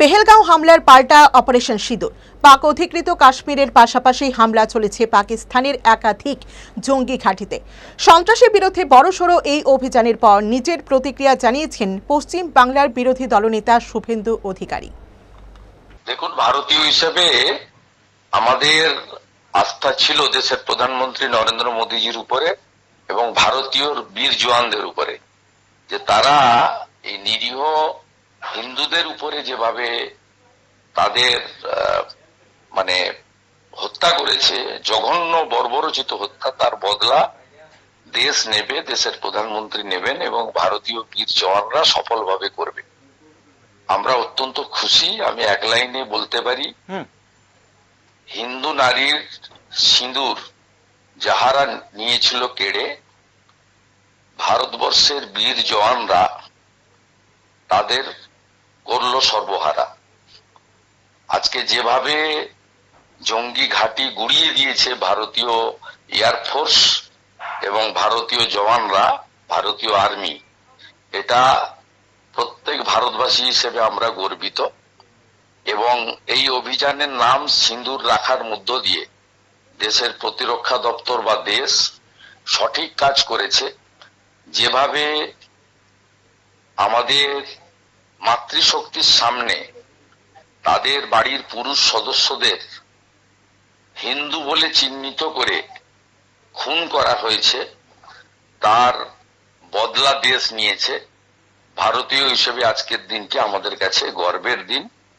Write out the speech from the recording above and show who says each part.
Speaker 1: পেহেলগাঁও হামলার পাল্টা অপারেশন সিঁদুর। পাক অধিকৃত কাশ্মীরের পাশাপাশি হামলা চলেছে পাকিস্তানের একাধিক জঙ্গি ঘাঁটিতে। সন্ত্রাসের বিরুদ্ধে বড়সড় এই অভিযানের পর নিজের প্রতিক্রিয়া জানিয়েছেন পশ্চিম বাংলার বিরোধী দলনেতা শুভেন্দু অধিকারী।
Speaker 2: দেখুন, ভারতীয় হিসেবে আমাদের আস্থা ছিল দেশের প্রধানমন্ত্রী নরেন্দ্র মোদীজির উপরে এবং ভারতীয় বীর জওয়ানদের উপরে, যে তারা এই নিরীহ হিন্দুদের উপরে যেভাবে তাদের মানে হত্যা করেছে জঘন্য বর্বরচিত হত্যা তার বদলা দেশ নেবে দেশের প্রধানমন্ত্রী নেবেন এবং ভারতীয় বীর জওয়ানরা সফলভাবে করবে। আমরা অত্যন্ত খুশি আমি এক লাইনে বলতে পারি হিন্দু নারীর সিঁদুর যাহারা নিয়েছিল কেড়ে ভারতবর্ষের বীর জওয়ানরা তাদের করল সর্বহারা। আজকে যেভাবে জঙ্গি ঘাঁটি গুড়িয়ে দিয়েছে ভারতীয় এয়ারফোর্স এবং ভারতীয় জওয়ানরা, ভারতীয় আর্মি এটা প্রত্যেক ভারতবাসী হিসেবে আমরা গর্বিত এবং এই অভিযানের নাম সিন্দুর রাখার মধ্য দিয়ে দেশের প্রতিরক্ষা দপ্তর বা দেশ সঠিক কাজ করেছে। যেভাবে আমাদের মাতৃশক্তির সামনে তাদের বাড়ির পুরুষ সদস্যদের হিন্দু বলে চিহ্নিত করে খুন করা হয়েছে, তার বদলা দেশ নিয়েছে। ভারতীয় হিসেবে আজকের দিনটি আমাদের কাছে গর্বের দিন।